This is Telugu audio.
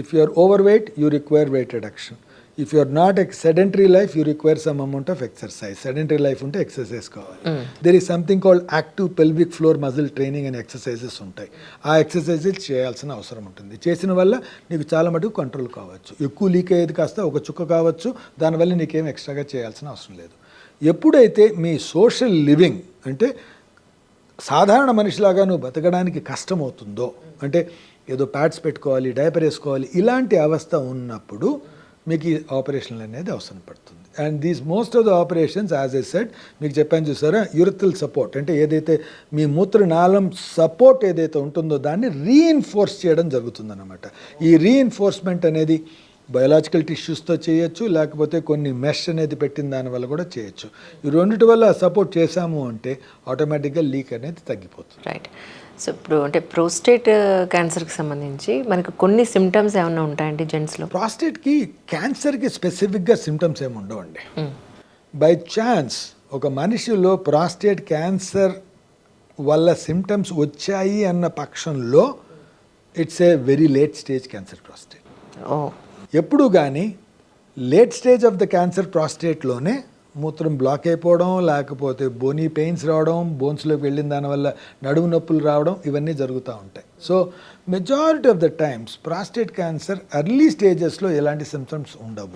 If you are overweight, you require weight reduction. If you are not a sedentary life, you require some amount of exercise. Sedentary life ఉంటే ఎక్సర్సైజ్ కావాలి. There is something called active pelvic floor muscle training అనే ఎక్సర్సైజెస్ ఉంటాయి. ఆ ఎక్సర్సైజెస్ చేయాల్సిన అవసరం ఉంటుంది. చేసిన వల్ల నీకు చాలా మటుకు కంట్రోల్ కావచ్చు. ఎక్కువ లీక్ అయ్యేది కాస్త ఒక చుక్క కావచ్చు. దానివల్ల నీకేం ఎక్స్ట్రాగా చేయాల్సిన అవసరం లేదు. ఎప్పుడైతే మీ సోషల్ లివింగ్ అంటే సాధారణ మనిషిలాగా నువ్వు బతకడానికి కష్టమవుతుందో అంటే ఏదో ప్యాడ్స్ పెట్టుకోవాలి డైపర్ వేసుకోవాలి ఇలాంటి అవస్థ ఉన్నప్పుడు మీకు ఈ ఆపరేషన్లు అనేది అవసరం పడుతుంది. And these most of the operations as I said మీకు చెప్పాను చూసారా యూరథల్ సపోర్ట్ అంటే ఏదైతే మీ మూత్రనాళం సపోర్ట్ ఏదైతే ఉంటుందో దాన్ని రీఇన్ఫోర్స్ చేయడం జరుగుతుందన్నమాట. ఈ రీఇన్ఫోర్స్మెంట్ అనేది బయోలాజికల్ టిష్యూస్తో చేయొచ్చు లేకపోతే కొన్ని మెష్ అనేది పెట్టిన దానివల్ల కూడా చేయొచ్చు. ఈ రెండిటి వల్ల సపోర్ట్ చేశాము అంటే ఆటోమేటిక్గా లీక్ అనేది తగ్గిపోతుంది. రైట్ సో ఇప్పుడు అంటే ప్రోస్టేట్ క్యాన్సర్కి సంబంధించి మనకు కొన్ని సిమ్టమ్స్ ఏమైనా ఉంటాయండి జెంట్స్లో? ప్రాస్టేట్కి క్యాన్సర్కి స్పెసిఫిక్గా సిమ్టమ్స్ ఏమి ఉండవండి. బై ఛాన్స్ ఒక మనిషిలో ప్రాస్టేట్ క్యాన్సర్ వల్ల సిమ్టమ్స్ వచ్చాయి అన్న పక్షంలో it's a very late stage cancer prostate ఎప్పుడు కానీ late stage of the cancer ప్రాస్టేట్లోనే మూత్రం బ్లాక్ అయిపోవడం లేకపోతే బోనీ పెయిన్స్ రావడం బోన్స్లోకి వెళ్ళిన దానివల్ల నడుము నొప్పులు రావడం ఇవన్నీ జరుగుతూ ఉంటాయి. So majority of the times prostate cancer early స్టేజెస్లో ఎలాంటి సిమ్టమ్స్ ఉండవు.